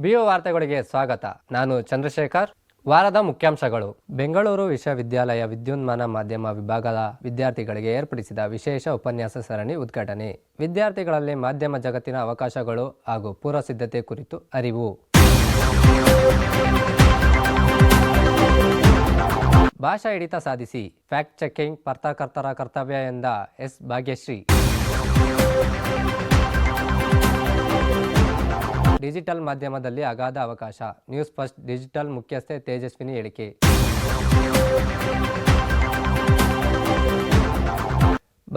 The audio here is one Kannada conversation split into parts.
ಬಿಒ ವಾರ್ತೆಗಳಿಗೆ ಸ್ವಾಗತ. ನಾನು ಚಂದ್ರಶೇಖರ್. ವಾರದ ಮುಖ್ಯಾಂಶಗಳು. ಬೆಂಗಳೂರು ವಿಶ್ವವಿದ್ಯಾಲಯ ವಿದ್ಯುನ್ಮಾನ ಮಾಧ್ಯಮ ವಿಭಾಗದ ವಿದ್ಯಾರ್ಥಿಗಳಿಗೆ ಏರ್ಪಡಿಸಿದ ವಿಶೇಷ ಉಪನ್ಯಾಸ ಸರಣಿ ಉದ್ಘಾಟನೆ. ವಿದ್ಯಾರ್ಥಿಗಳಲ್ಲಿ ಮಾಧ್ಯಮ ಜಗತ್ತಿನ ಅವಕಾಶಗಳು ಹಾಗೂ ಪೂರ್ವ ಸಿದ್ಧತೆ ಕುರಿತು ಅರಿವು. ಭಾಷಾ ಹಿಡಿತ ಸಾಧಿಸಿ. ಫ್ಯಾಕ್ಟ್ ಚೆಕಿಂಗ್, ಪತ್ರಕರ್ತರ ಕರ್ತವ್ಯ ಎಂದ ಎಸ್ ಭಾಗ್ಯಶ್ರೀ. ಡಿಜಿಟಲ್ ಮಾಧ್ಯಮದಲ್ಲಿ ಅಗಾಧ ಅವಕಾಶ. ನ್ಯೂಸ್ ಫಸ್ಟ್, ಡಿಜಿಟಲ್ ಮುಖ್ಯಸ್ಥೆ ತೇಜಸ್ವಿನಿ ಹೇಳಿಕೆ.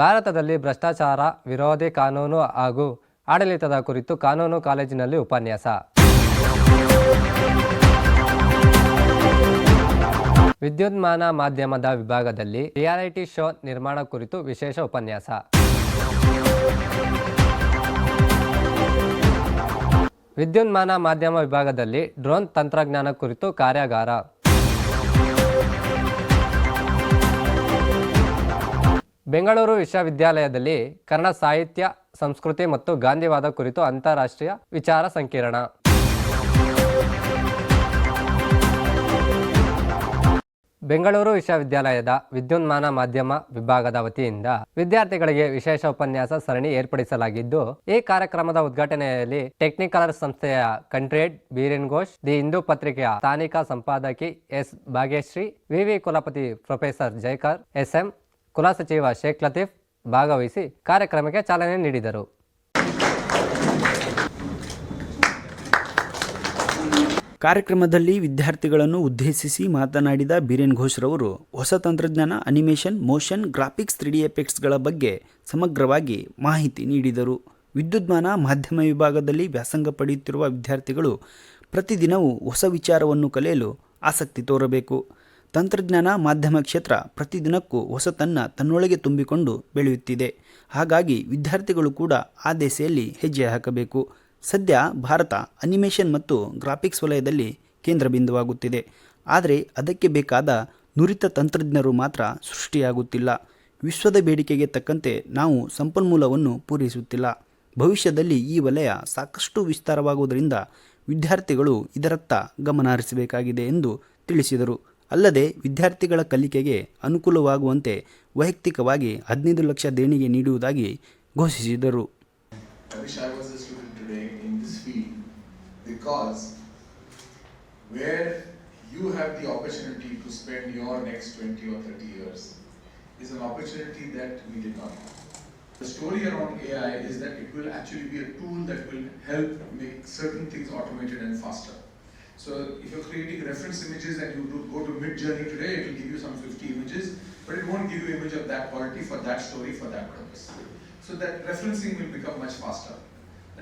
ಭಾರತದಲ್ಲಿ ಭ್ರಷ್ಟಾಚಾರ, ವಿರೋಧಿ ಕಾನೂನು ಹಾಗೂ ಆಡಳಿತದ ಕುರಿತು ಕಾನೂನು ಕಾಲೇಜಿನಲ್ಲಿ ಉಪನ್ಯಾಸ. ವಿದ್ಯುನ್ಮಾನ ಮಾಧ್ಯಮದ ವಿಭಾಗದಲ್ಲಿ ರಿಯಾಲಿಟಿ ಶೋ ನಿರ್ಮಾಣ ಕುರಿತು ವಿಶೇಷ ಉಪನ್ಯಾಸ. ವಿದ್ಯುನ್ಮಾನ ಮಾಧ್ಯಮ ವಿಭಾಗದಲ್ಲಿ ಡ್ರೋನ್ ತಂತ್ರಜ್ಞಾನ ಕುರಿತು ಕಾರ್ಯಾಗಾರ. ಬೆಂಗಳೂರು ವಿಶ್ವವಿದ್ಯಾಲಯದಲ್ಲಿ ಕನ್ನಡ ಸಾಹಿತ್ಯ, ಸಂಸ್ಕೃತಿ ಮತ್ತು ಗಾಂಧಿವಾದ ಕುರಿತು ಅಂತಾರಾಷ್ಟ್ರೀಯ ವಿಚಾರ ಸಂಕಿರಣ. ಬೆಂಗಳೂರು ವಿಶ್ವವಿದ್ಯಾಲಯದ ವಿದ್ಯುನ್ಮಾನ ಮಾಧ್ಯಮ ವಿಭಾಗದ ವತಿಯಿಂದ ವಿದ್ಯಾರ್ಥಿಗಳಿಗೆ ವಿಶೇಷ ಉಪನ್ಯಾಸ ಸರಣಿ ಏರ್ಪಡಿಸಲಾಗಿದ್ದು, ಈ ಕಾರ್ಯಕ್ರಮದ ಉದ್ಘಾಟನೆಯಲ್ಲಿ ಟೆಕ್ನಿಕಲರ್ ಸಂಸ್ಥೆಯ ಕಂಟ್ರೇಡ್ ಬೀರೇನ್ ಘೋಷ್, ದಿ ಹಿಂದೂ ಪತ್ರಿಕೆಯ ಸ್ಥಾನಿಕ ಸಂಪಾದಕಿ ಎಸ್ ಭಾಗ್ಯಶ್ರೀ, ವಿವಿ ಕುಲಪತಿ ಪ್ರೊಫೆಸರ್ ಜೈಕರ್, ಎಸ್ಎಂ ಕುಲಸಚಿವ ಶೇಖ್ ಲತೀಫ್ ಭಾಗವಹಿಸಿ ಕಾರ್ಯಕ್ರಮಕ್ಕೆ ಚಾಲನೆ ನೀಡಿದರು. ಕಾರ್ಯಕ್ರಮದಲ್ಲಿ ವಿದ್ಯಾರ್ಥಿಗಳನ್ನು ಉದ್ದೇಶಿಸಿ ಮಾತನಾಡಿದ ಬೀರೇನ್ ಘೋಷ್ರವರು ಹೊಸ ತಂತ್ರಜ್ಞಾನ animation motion graphics three D ಎಫೆಕ್ಟ್ಸ್ಗಳ ಬಗ್ಗೆ ಸಮಗ್ರವಾಗಿ ಮಾಹಿತಿ ನೀಡಿದರು. ವಿದ್ಯುದ್ಮಾನ ಮಾಧ್ಯಮ ವಿಭಾಗದಲ್ಲಿ ವ್ಯಾಸಂಗ ಪಡೆಯುತ್ತಿರುವ ವಿದ್ಯಾರ್ಥಿಗಳು ಪ್ರತಿದಿನವೂ ಹೊಸ ವಿಚಾರವನ್ನು ಕಲಿಯಲು ಆಸಕ್ತಿ ತೋರಬೇಕು. ತಂತ್ರಜ್ಞಾನ ಮಾಧ್ಯಮ ಕ್ಷೇತ್ರ ಪ್ರತಿದಿನಕ್ಕೂ ಹೊಸತನ್ನ ತನ್ನೊಳಗೆ ತುಂಬಿಕೊಂಡು ಬೆಳೆಯುತ್ತಿದೆ. ಹಾಗಾಗಿ ವಿದ್ಯಾರ್ಥಿಗಳು ಕೂಡ ಆ ದಿಸೆಯಲ್ಲಿ ಹೆಜ್ಜೆ ಹಾಕಬೇಕು. ಸದ್ಯ ಭಾರತ ಅನಿಮೇಷನ್ ಮತ್ತು ಗ್ರಾಫಿಕ್ಸ್ ವಲಯದಲ್ಲಿ ಕೇಂದ್ರ ಬಿಂದುವಾಗುತ್ತಿದೆ ಆದರೆ ಅದಕ್ಕೆ ಬೇಕಾದ ನುರಿತ ತಂತ್ರಜ್ಞರು ಮಾತ್ರ ಸೃಷ್ಟಿಯಾಗುತ್ತಿಲ್ಲ. ವಿಶ್ವದ ಬೇಡಿಕೆಗೆ ತಕ್ಕಂತೆ ನಾವು ಸಂಪನ್ಮೂಲವನ್ನು ಪೂರೈಸುತ್ತಿಲ್ಲ. ಭವಿಷ್ಯದಲ್ಲಿ ಈ ವಲಯ ಸಾಕಷ್ಟು ವಿಸ್ತಾರವಾಗುವುದರಿಂದ ವಿದ್ಯಾರ್ಥಿಗಳು ಇದರತ್ತ ಗಮನ ಹರಿಸಬೇಕಾಗಿದೆ ಎಂದು ತಿಳಿಸಿದರು. ಅಲ್ಲದೆ ವಿದ್ಯಾರ್ಥಿಗಳ ಕಲಿಕೆಗೆ ಅನುಕೂಲವಾಗುವಂತೆ ವೈಯಕ್ತಿಕವಾಗಿ ಹದಿನೈದು ಲಕ್ಷ ದೇಣಿಗೆ ನೀಡುವುದಾಗಿ ಘೋಷಿಸಿದರು. Because where you have the opportunity to spend your next 20 or 30 years is an opportunity that we did not have. The story around AI is that it will actually be a tool that will help make certain things automated and faster. So if you're creating reference images and you go to Mid Journey today, it will give you some 50 images, but it won't give you an image of that quality for that story for that purpose. So that referencing will become much faster.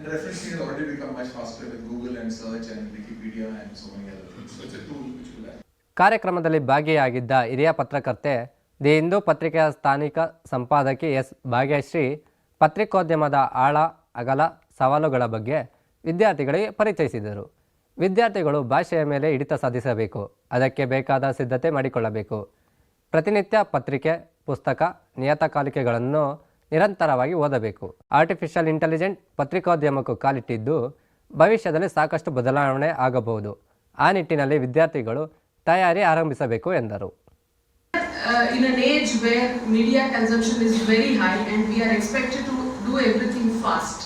And referencing has already become much faster with Google and search and Wikipedia and so many other things. So it's a tool which will help. ಕಾರ್ಯಕ್ರಮದಲ್ಲಿ ಭಾಗಿಯಾಗಿದ್ದ ಹಿರಿಯ ಪತ್ರಕರ್ತೆ, ದಿ ಹಿಂದೂ ಪತ್ರಿಕೆಯ ಸ್ಥಾನಿಕ ಸಂಪಾದಕಿ ಎಸ್ ಭಾಗ್ಯಶ್ರೀ, ಪತ್ರಿಕೋದ್ಯಮದ ಆಳ, ಅಗಲ, ಸವಾಲುಗಳ ಬಗ್ಗೆ ವಿದ್ಯಾರ್ಥಿಗಳಿಗೆ ಪರಿಚಯಿಸಿದರು ವಿದ್ಯಾರ್ಥಿಗಳು ಭಾಷೆಯ ಮೇಲೆ ಹಿಡಿತ ಸಾಧಿಸಬೇಕು ಅದಕ್ಕೆ ಬೇಕಾದ ಸಿದ್ಧತೆ ಮಾಡಿಕೊಳ್ಳಬೇಕು ಪ್ರತಿನಿತ್ಯ ಪತ್ರಿಕೆ, ಪುಸ್ತಕ, ನಿಯತಕಾಲಿಕೆಗಳನ್ನು ನಿರಂತರವಾಗಿ ಓದಬೇಕು ಆರ್ಟಿಫಿಷಿಯಲ್ ಇಂಟೆಲಿಜೆಂಟ್ ಪತ್ರಿಕೋದ್ಯಮಕ್ಕೂ ಕಾಲಿಟ್ಟಿದ್ದು ಭವಿಷ್ಯದಲ್ಲಿ ಸಾಕಷ್ಟು ಬದಲಾವಣೆ ಆಗಬಹುದು ಆ ನಿಟ್ಟಿನಲ್ಲಿ ವಿದ್ಯಾರ್ಥಿಗಳು ತಯಾರಿ ಆರಂಭಿಸಬೇಕು ಎಂದರು uh, in an age where media consumption is very high and we are expected to do everything fast,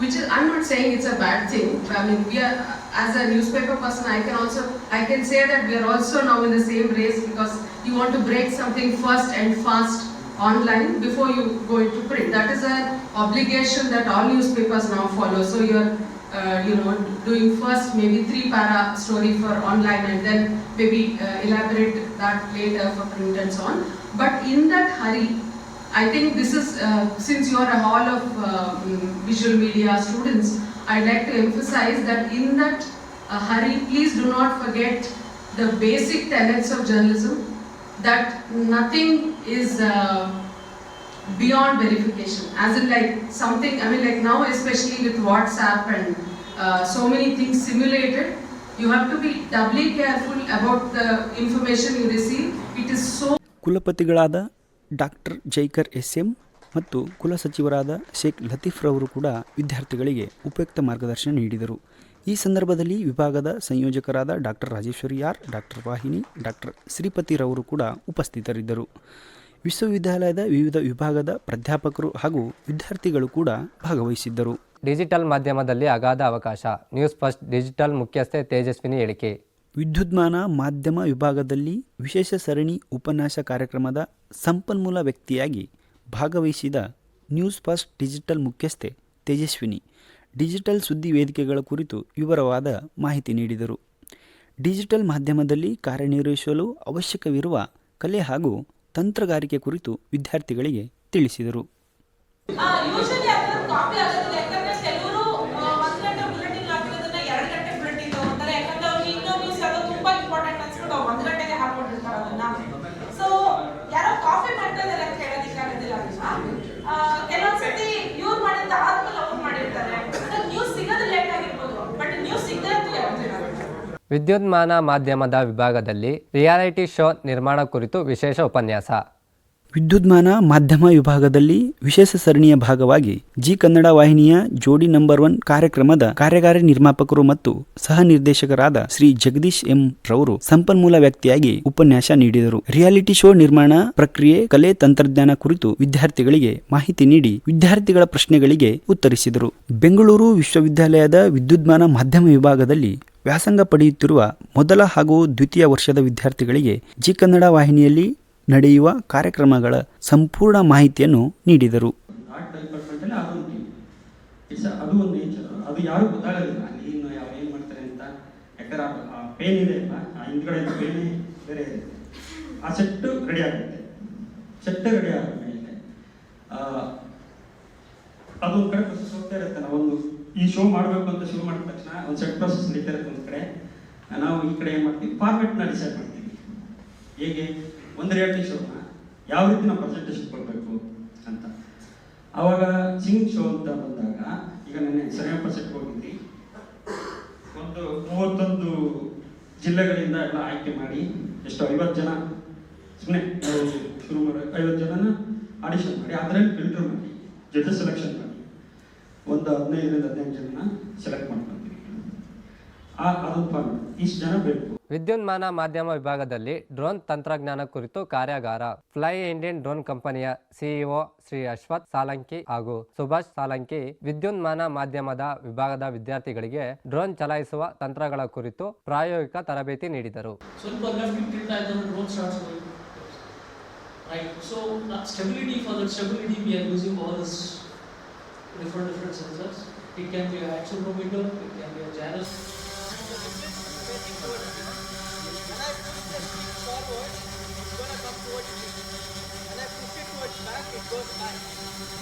which is, I'm not saying it's a bad thing. I mean, we are, as a newspaper person, I can also, I can say that we are also now in the same race because you want to break something first and fast online before you go into print. That is an obligation that all newspapers now follow. So you're, uh, you know, doing first maybe three para story for online and then maybe uh, elaborate that later for print and so on. But in that hurry, I think this is, uh, since you are a hall of uh, mm, visual media students, I'd like to emphasize that in that uh, hurry, please do not forget the basic tenets of journalism, that nothing is uh, beyond verification. As in like something, I mean like now especially with WhatsApp and uh, so many things simulated, you have to be doubly careful about the information you receive. It is so ಕುಲಪತಿಗಳಾದ ಡಾಕ್ಟರ್ ಜೈಕರ್ ಎಸ್ ಎಂ ಮತ್ತು ಕುಲಸಚಿವರಾದ ಶೇಖ್ ಲತೀಫ್ರವರು ಕೂಡ ವಿದ್ಯಾರ್ಥಿಗಳಿಗೆ ಉಪಯುಕ್ತ ಮಾರ್ಗದರ್ಶನ ನೀಡಿದರು ಈ ಸಂದರ್ಭದಲ್ಲಿ ವಿಭಾಗದ ಸಂಯೋಜಕರಾದ doctor Rajeshwari R doctor Vahini doctor ಶ್ರೀಪತಿರವರು ಕೂಡ ಉಪಸ್ಥಿತರಿದ್ದರು. ವಿಶ್ವವಿದ್ಯಾಲಯದ ವಿವಿಧ ವಿಭಾಗದ ಪ್ರಾಧ್ಯಾಪಕರು ಹಾಗೂ ವಿದ್ಯಾರ್ಥಿಗಳು ಕೂಡ ಭಾಗವಹಿಸಿದ್ದರು. ಡಿಜಿಟಲ್ ಮಾಧ್ಯಮದಲ್ಲಿ ಅಗಾಧ ಅವಕಾಶ. ನ್ಯೂಸ್ ಫಸ್ಟ್ ಡಿಜಿಟಲ್ ಮುಖ್ಯಸ್ಥೆ ತೇಜಸ್ವಿನಿ ಹೇಳಿಕೆ. ವಿದ್ಯುದ್ಮಾನ ಮಾಧ್ಯಮ ವಿಭಾಗದಲ್ಲಿ ವಿಶೇಷ ಸರಣಿ ಉಪನ್ಯಾಸ ಕಾರ್ಯಕ್ರಮದ ಸಂಪನ್ಮೂಲ ವ್ಯಕ್ತಿಯಾಗಿ ಭಾಗವಹಿಸಿದ ನ್ಯೂಸ್ ಫಸ್ಟ್ ಡಿಜಿಟಲ್ ಮುಖ್ಯಸ್ಥೆ ತೇಜಸ್ವಿನಿ. ಡಿಜಿಟಲ್ ಸುದ್ದಿ ವೇದಿಕೆಗಳ ಕುರಿತು ವಿವರವಾದ ಮಾಹಿತಿ ನೀಡಿದರು. ಡಿಜಿಟಲ್ ಮಾಧ್ಯಮದಲ್ಲಿ ಕಾರ್ಯನಿರ್ವಹಿಸಲು ಅವಶ್ಯಕವಿರುವ ಕಲೆ ಹಾಗೂ ತಂತ್ರಗಾರಿಕೆ ಕುರಿತು ವಿದ್ಯಾರ್ಥಿಗಳಿಗೆ ತಿಳಿಸಿದರು. ವಿದ್ಯುನ್ಮಾನ ಮಾಧ್ಯಮದ ವಿಭಾಗದಲ್ಲಿ ರಿಯಾಲಿಟಿ ಶೋ ನಿರ್ಮಾಣ ಕುರಿತು ವಿಶೇಷ ಉಪನ್ಯಾಸ. ವಿದ್ಯುನ್ಮಾನ ಮಾಧ್ಯಮ ವಿಭಾಗದಲ್ಲಿ ವಿಶೇಷ ಸರಣಿಯ ಭಾಗವಾಗಿ ಜಿ ಕನ್ನಡ ವಾಹಿನಿಯ ಜೋಡಿ ನಂಬರ್ ಒನ್ ಕಾರ್ಯಕ್ರಮದ ಕಾರ್ಯಕಾರಿ ನಿರ್ಮಾಪಕರು ಮತ್ತು ಸಹ ನಿರ್ದೇಶಕರಾದ ಶ್ರೀ ಜಗದೀಶ್ ಎಂ ರವರು ಸಂಪನ್ಮೂಲ ವ್ಯಕ್ತಿಯಾಗಿ ಉಪನ್ಯಾಸ ನೀಡಿದರು. ರಿಯಾಲಿಟಿ ಶೋ ನಿರ್ಮಾಣ ಪ್ರಕ್ರಿಯೆ, ಕಲೆ, ತಂತ್ರಜ್ಞಾನ ಕುರಿತು ವಿದ್ಯಾರ್ಥಿಗಳಿಗೆ ಮಾಹಿತಿ ನೀಡಿ ವಿದ್ಯಾರ್ಥಿಗಳ ಪ್ರಶ್ನೆಗಳಿಗೆ ಉತ್ತರಿಸಿದರು. ಬೆಂಗಳೂರು ವಿಶ್ವವಿದ್ಯಾಲಯದ ವಿದ್ಯುನ್ಮಾನ ಮಾಧ್ಯಮ ವಿಭಾಗದಲ್ಲಿ ವ್ಯಾಸಂಗ ಪಡೆಯುತ್ತಿರುವ ಮೊದಲ ಹಾಗೂ ದ್ವಿತೀಯ ವರ್ಷದ ವಿದ್ಯಾರ್ಥಿಗಳಿಗೆ ಜಿ ಕನ್ನಡ ವಾಹಿನಿಯಲ್ಲಿ ನಡೆಯುವ ಕಾರ್ಯಕ್ರಮಗಳ ಸಂಪೂರ್ಣ ಮಾಹಿತಿಯನ್ನು ನೀಡಿದರು. ಆ- ಅದೊಂದು ಕಡೆ ಪ್ರೊಸೆಸ್ ಹೋಗ್ತಾ ಇರುತ್ತೆ ನಾವೊಂದು ಈ ಶೋ ಮಾಡಬೇಕು ಅಂತ ಶುರು ಮಾಡಿದ ತಕ್ಷಣ ಒಂದು ಸೆಟ್ ಪ್ರೊಸೆಸ್ ನಡೀತಾ ಇರುತ್ತೆ ಒಂದು ಕಡೆ. ನಾವು ಈ ಕಡೆ ಏನು ಮಾಡ್ತೀವಿ? ಫಾರ್ಮೆಟ್ನ ಡಿಸೈಡ್ ಮಾಡ್ತೀವಿ. ಹೇಗೆ? ಒಂದು ರಿಯಾಲಿಟಿ ಶೋನ ಯಾವ ರೀತಿ ನಾವು ಪ್ರೆಸೆಂಟೇಷನ್ ಕೊಡಬೇಕು ಅಂತ. ಆವಾಗ ಸಿಂಗ್ ಶೋ ಅಂತ ಬಂದಾಗ, ಈಗ ನಾನು ಸೆವೆನ್ ಪರ್ಸೆಂಟ್ ಹೋಗಿದ್ವಿ. ಒಂದು ಮೂವತ್ತೊಂದು ಜಿಲ್ಲೆಗಳಿಂದ ಎಲ್ಲ ಆಯ್ಕೆ ಮಾಡಿ ಎಷ್ಟು ಐವತ್ತು ಜನ ಸುಮ್ಮನೆ ಶುರು ಮಾಡಿ, ಐವತ್ತು ಜನನ ಆಡಿಷನ್ ಮಾಡಿ, ಅದರಲ್ಲಿ ಫಿಲ್ಟರ್ ಮಾಡಿ ಜಡ್ಜಸ್ ಸೆಲೆಕ್ಷನ್ ಮಾಡಿ. ಒಂದು ಹದಿನೈದರಿಂದ ಹದಿನೈದು ಜನನ ಸೆಲೆಕ್ಟ್ ಮಾಡ್ಕೊತೀವಿ. ಆ ಅದೊಂದು ಫಾರ್ಮೆಟ್ ಇಷ್ಟು ಜನ ಬೇಕು. ವಿದ್ಯುನ್ಮಾನ ಮಾಧ್ಯಮ ವಿಭಾಗದಲ್ಲಿ ಡ್ರೋನ್ ತಂತ್ರಜ್ಞಾನ ಕುರಿತು ಕಾರ್ಯಾಗಾರ. ಫ್ಲೈ ಇಂಡಿಯನ್ ಡ್ರೋನ್ ಕಂಪನಿಯ ಸಿಇಒ ಶ್ರೀ ಅಶ್ವಥ್ ಸಾಲಂಕಿ ಹಾಗೂ ಸುಭಾಷ್ ಸಾಲಂಕಿ ವಿದ್ಯುನ್ಮಾನ ಮಾಧ್ಯಮದ ವಿಭಾಗದ ವಿದ್ಯಾರ್ಥಿಗಳಿಗೆ ಡ್ರೋನ್ ಚಲಾಯಿಸುವ ತಂತ್ರಗಳ ಕುರಿತು ಪ್ರಾಯೋಗಿಕ ತರಬೇತಿ ನೀಡಿದರು. different different sensors. It can be an accelerometer, it can be a gyroscope. And I push the stick forward, it's gonna come towards me. And I push it towards back, it goes back.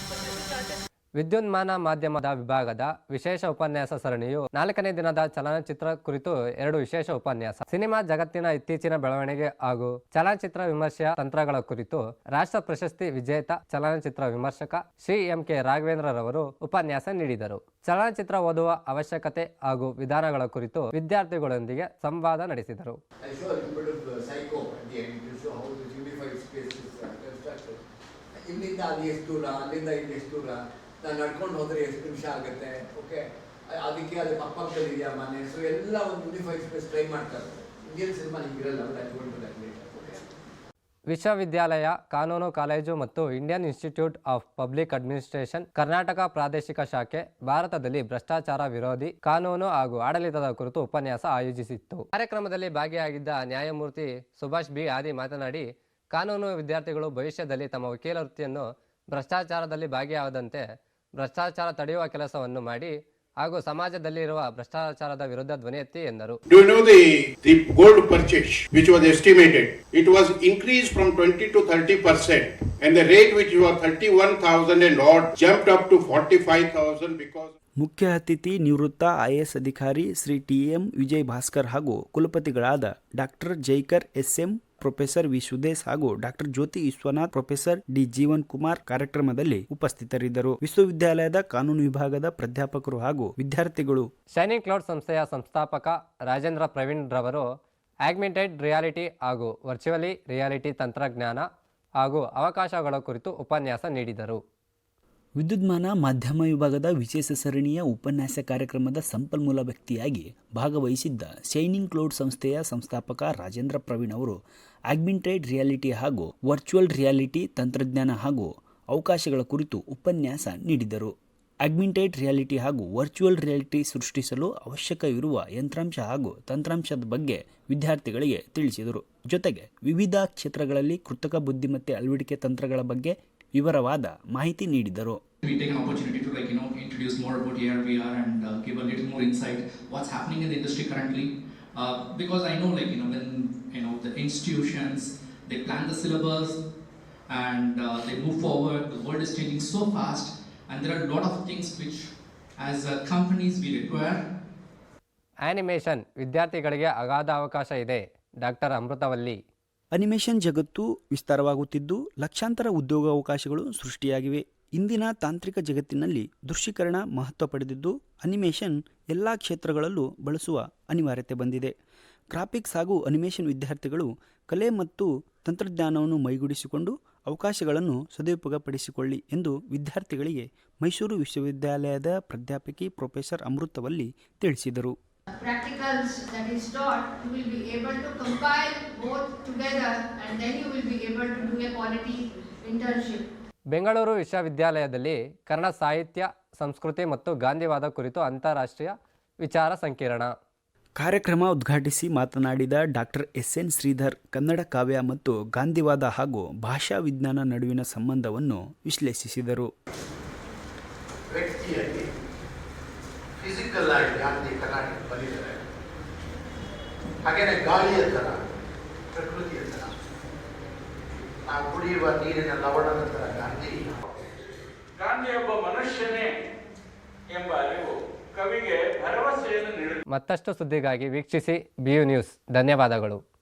So this is ವಿದ್ಯುನ್ಮಾನ ಮಾಧ್ಯಮದ ವಿಭಾಗದ ವಿಶೇಷ ಉಪನ್ಯಾಸ ಸರಣಿಯು ನಾಲ್ಕನೇ ದಿನದ ಚಲನಚಿತ್ರ ಕುರಿತು ಎರಡು ವಿಶೇಷ ಉಪನ್ಯಾಸ. ಸಿನಿಮಾ ಜಗತ್ತಿನ ಇತ್ತೀಚಿನ ಬೆಳವಣಿಗೆ ಹಾಗೂ ಚಲನಚಿತ್ರ ವಿಮರ್ಶೆಯ ತಂತ್ರಗಳ ಕುರಿತು ರಾಷ್ಟ್ರ ಪ್ರಶಸ್ತಿ ವಿಜೇತ ಚಲನಚಿತ್ರ ವಿಮರ್ಶಕ ಶ್ರೀ ಎಂ ಕೆ ರಾಘವೇಂದ್ರರವರು ಉಪನ್ಯಾಸ ನೀಡಿದರು. ಚಲನಚಿತ್ರ ಓದುವ ಅವಶ್ಯಕತೆ ಹಾಗೂ ವಿಧಾನಗಳ ಕುರಿತು ವಿದ್ಯಾರ್ಥಿಗಳೊಂದಿಗೆ ಸಂವಾದ ನಡೆಸಿದರು. ಇಲ್ಲಿಂದ ಅಲ್ಲಿ ಎಷ್ಟು ದೂರ ಅಲ್ಲಿಂದ ಇಲ್ಲಿ ಎಷ್ಟು ದೂರ ನಾನು ನಡ್ಕೊಂಡು ಹೋದರೆ ಎಷ್ಟು ನಿಮಿಷ ಆಗುತ್ತೆ? ಓಕೆ ಅದಕ್ಕೆ ಅದು ಪಕ್ಕಪಕ್ಕದಲ್ಲಿ ಇದೆಯಾ ಮನೆ? ಸೊ ಎಲ್ಲ ಒಂದು ಯೂನಿಫೈಡ್ ಎಕ್ಸ್ಪ್ರೆಸ್ ಟ್ರೈ ಮಾಡ್ತಾರೆ ಇಂಡಿಯನ್ ಸಿನಿಮಾ ಹಿಂಗಿರಲ್ಲ ವಿಶ್ವವಿದ್ಯಾಲಯ, ಕಾನೂನು ಕಾಲೇಜು ಮತ್ತು Indian Institute of Public Administration Karnataka ಪ್ರಾದೇಶಿಕ ಶಾಖೆ, ಭಾರತದಲ್ಲಿ ಭ್ರಷ್ಟಾಚಾರ ವಿರೋಧಿ, ಕಾನೂನು ಹಾಗೂ ಆಡಳಿತದ ಕುರಿತು ಉಪನ್ಯಾಸ ಆಯೋಜಿಸಿತ್ತು. ಕಾರ್ಯಕ್ರಮದಲ್ಲಿ ಭಾಗಿಯಾಗಿದ್ದ ನ್ಯಾಯಮೂರ್ತಿ ಸುಭಾಷ್ ಬಿ ಆದಿ ಮಾತನಾಡಿ, ಕಾನೂನು ವಿದ್ಯಾರ್ಥಿಗಳು ಭವಿಷ್ಯದಲ್ಲಿ ತಮ್ಮ ವಕೀಲ ವೃತ್ತಿಯನ್ನು ಭ್ರಷ್ಟಾಚಾರದಲ್ಲಿ ಭಾಗಿಯಾಗದಂತೆ ಭ್ರಷ್ಟಾಚಾರ ತಡೆಯುವ ಕೆಲಸವನ್ನು ಮಾಡಿ ಹಾಗೂ ಸಮಾಜದಲ್ಲಿರುವ ಭ್ರಷ್ಟಾಚಾರದ ವಿರುದ್ಧ ಧ್ವನಿ ಎತ್ತೆ ಎಂದರು. Don't purchase which was estimated it was increase from twenty to thirty percent and the rate which you thirty one thousand not jump up to forty five because ಮುಖ್ಯ ಅತಿಥಿ ನಿವೃತ್ತ ಐಎಎಸ್ ಅಧಿಕಾರಿ ಶ್ರೀ ಟಿಎಂ ವಿಜಯ್ ಭಾಸ್ಕರ್ ಹಾಗೂ ಕುಲಪತಿಗಳಾದ doctor Jaikar S M professor V Sudesh ಹಾಗೂ doctor Jyoti Vishwanath, professor D Jeevan Kumar ಕಾರ್ಯಕ್ರಮದಲ್ಲಿ ಉಪಸ್ಥಿತರಿದ್ದರು. ವಿಶ್ವವಿದ್ಯಾಲಯದ ಕಾನೂನು ವಿಭಾಗದ ಪ್ರಾಧ್ಯಾಪಕರು ಹಾಗೂ ವಿದ್ಯಾರ್ಥಿಗಳು. ಶೈನಿಂಗ್ ಕ್ಲೌಡ್ ಸಂಸ್ಥೆಯ ಸಂಸ್ಥಾಪಕ ರಾಜೇಂದ್ರ ಪ್ರವೀಣ್ ರವರು, ಆಗ್ಮೆಂಟೆಡ್ ರಿಯಾಲಿಟಿ ಹಾಗೂ ವರ್ಚುವಲಿ ರಿಯಾಲಿಟಿ ತಂತ್ರಜ್ಞಾನ ಹಾಗೂ ಅವಕಾಶಗಳ ಕುರಿತು ಉಪನ್ಯಾಸ ನೀಡಿದರು. ವಿದ್ಯುನ್ಮಾನ ಮಾಧ್ಯಮ ವಿಭಾಗದ ವಿಶೇಷ ಸರಣಿಯ ಉಪನ್ಯಾಸ ಕಾರ್ಯಕ್ರಮದ ಸಂಪನ್ಮೂಲ ವ್ಯಕ್ತಿಯಾಗಿ ಭಾಗವಹಿಸಿದ್ದ ಶೈನಿಂಗ್ ಕ್ಲೌಡ್ ಸಂಸ್ಥೆಯ ಸಂಸ್ಥಾಪಕ ರಾಜೇಂದ್ರ ಪ್ರವೀಣ್ ಅವರು ಆಗ್ಮಿಂಟೆಡ್ ರಿಯಾಲಿಟಿ ಹಾಗೂ ವರ್ಚುವಲ್ ರಿಯಾಲಿಟಿ ತಂತ್ರಜ್ಞಾನ ಹಾಗೂ ಅವಕಾಶಗಳ ಕುರಿತು ಉಪನ್ಯಾಸ ನೀಡಿದರು. ಆಗ್ಮಿಂಟೆಡ್ ರಿಯಾಲಿಟಿ ಹಾಗೂ ವರ್ಚುವಲ್ ರಿಯಾಲಿಟಿ ಸೃಷ್ಟಿಸಲು ಅವಶ್ಯಕವಿರುವ ಯಂತ್ರಾಂಶ ಹಾಗೂ ತಂತ್ರಾಂಶದ ಬಗ್ಗೆ ವಿದ್ಯಾರ್ಥಿಗಳಿಗೆ ತಿಳಿಸಿದರು. ಜೊತೆಗೆ ವಿವಿಧ ಕ್ಷೇತ್ರಗಳಲ್ಲಿ ಕೃತಕ ಬುದ್ಧಿಮತ್ತೆ ಅಳವಡಿಕೆ ತಂತ್ರಗಳ ಬಗ್ಗೆ ವಿವರವಾದ ಮಾಹಿತಿ ನೀಡಿದರು We take an opportunity to like you know introduce more about AR VR and uh, give a little more insight what's happening in the industry currently. Uh, because I know like you know when you know the institutions they plan the syllabus and uh, they move forward. The world is changing so fast, and there are a lot of things which, as uh, companies, we require animation ವಿದ್ಯಾರ್ಥಿಗಳಿಗೆ ಅಗಾಧ ಅವಕಾಶ ಇದೆ ಡಾಕ್ಟರ್ ಅಮೃತವಲ್ಲಿ ಅನಿಮೇಷನ್ ಜಗತ್ತು ವಿಸ್ತಾರವಾಗುತ್ತಿದ್ದು ಲಕ್ಷಾಂತರ ಉದ್ಯೋಗಾವಕಾಶಗಳು ಸೃಷ್ಟಿಯಾಗಿವೆ. ಇಂದಿನ ತಾಂತ್ರಿಕ ಜಗತ್ತಿನಲ್ಲಿ ದೃಶ್ಯೀಕರಣ ಮಹತ್ವ ಪಡೆದಿದ್ದು ಅನಿಮೇಷನ್ ಎಲ್ಲ ಕ್ಷೇತ್ರಗಳಲ್ಲೂ ಬಳಸುವ ಅನಿವಾರ್ಯತೆ ಬಂದಿದೆ. ಗ್ರಾಫಿಕ್ಸ್ ಹಾಗೂ ಅನಿಮೇಷನ್ ವಿದ್ಯಾರ್ಥಿಗಳು ಕಲೆ ಮತ್ತು ತಂತ್ರಜ್ಞಾನವನ್ನು ಮೈಗೂಡಿಸಿಕೊಂಡು ಅವಕಾಶಗಳನ್ನು ಸದುಪಯೋಗಪಡಿಸಿಕೊಳ್ಳಿ ಎಂದು ವಿದ್ಯಾರ್ಥಿಗಳಿಗೆ ಮೈಸೂರು ವಿಶ್ವವಿದ್ಯಾಲಯದ ಪ್ರಾಧ್ಯಾಪಕಿ ಪ್ರೊಫೆಸರ್ ಅಮೃತವಲ್ಲಿ ತಿಳಿಸಿದರು. Practicals that is taught, you will be able to compile both together and then you will be able to do a quality internship. Bengaluru ವಿಶ್ವವಿದ್ಯಾಲಯದಲ್ಲಿ ಕನ್ನಡ ಸಾಹಿತ್ಯ ಸಂಸ್ಕೃತಿ ಮತ್ತು ಗಾಂಧಿವಾದ ಕುರಿತು ಅಂತಾರಾಷ್ಟ್ರೀಯ ವಿಚಾರ ಸಂಕಿರಣ ಕಾರ್ಯಕ್ರಮ ಉದ್ಘಾಟಿಸಿ ಮಾತನಾಡಿದ doctor S N Sridhar Kannada ಕಾವ್ಯ ಮತ್ತು ಗಾಂಧಿವಾದ ಹಾಗೂ ಭಾಷಾ ವಿಜ್ಞಾನ ನಡುವಿನ ಸಂಬಂಧವನ್ನು ವಿಶ್ಲೇಷಿಸಿದರು ವ್ಯಕ್ತಿಯಲ್ಲಿ ಫಿಸಿಕಲ್ ಆಗಿ ಗಾಂಧಿ ಕರ್ನಾಟಕ ಬಂದಿದ್ದಾರೆ. ಹಾಗೇನೆ ಗಾಳಿಯ ಥರ ಪ್ರಕೃತಿಯ ಥರ. ನಾವು ಕುಡಿಯುವ ನೀರಿನ ಲವಣದ ಥರ ಗಾಂಧಿ. ಗಾಂಧಿ ಒಬ್ಬ ಮನುಷ್ಯನೇ ಎಂಬ ಅರಿವು ಕವಿಗೆ ಭರವಸೆಯನ್ನು ನೀಡುತ್ತದೆ. ಮತ್ತಷ್ಟು ಸುದ್ದಿಗಾಗಿ ವೀಕ್ಷಿಸಿ ಬಿ ಯು ನ್ಯೂಸ್. ಧನ್ಯವಾದಗಳು.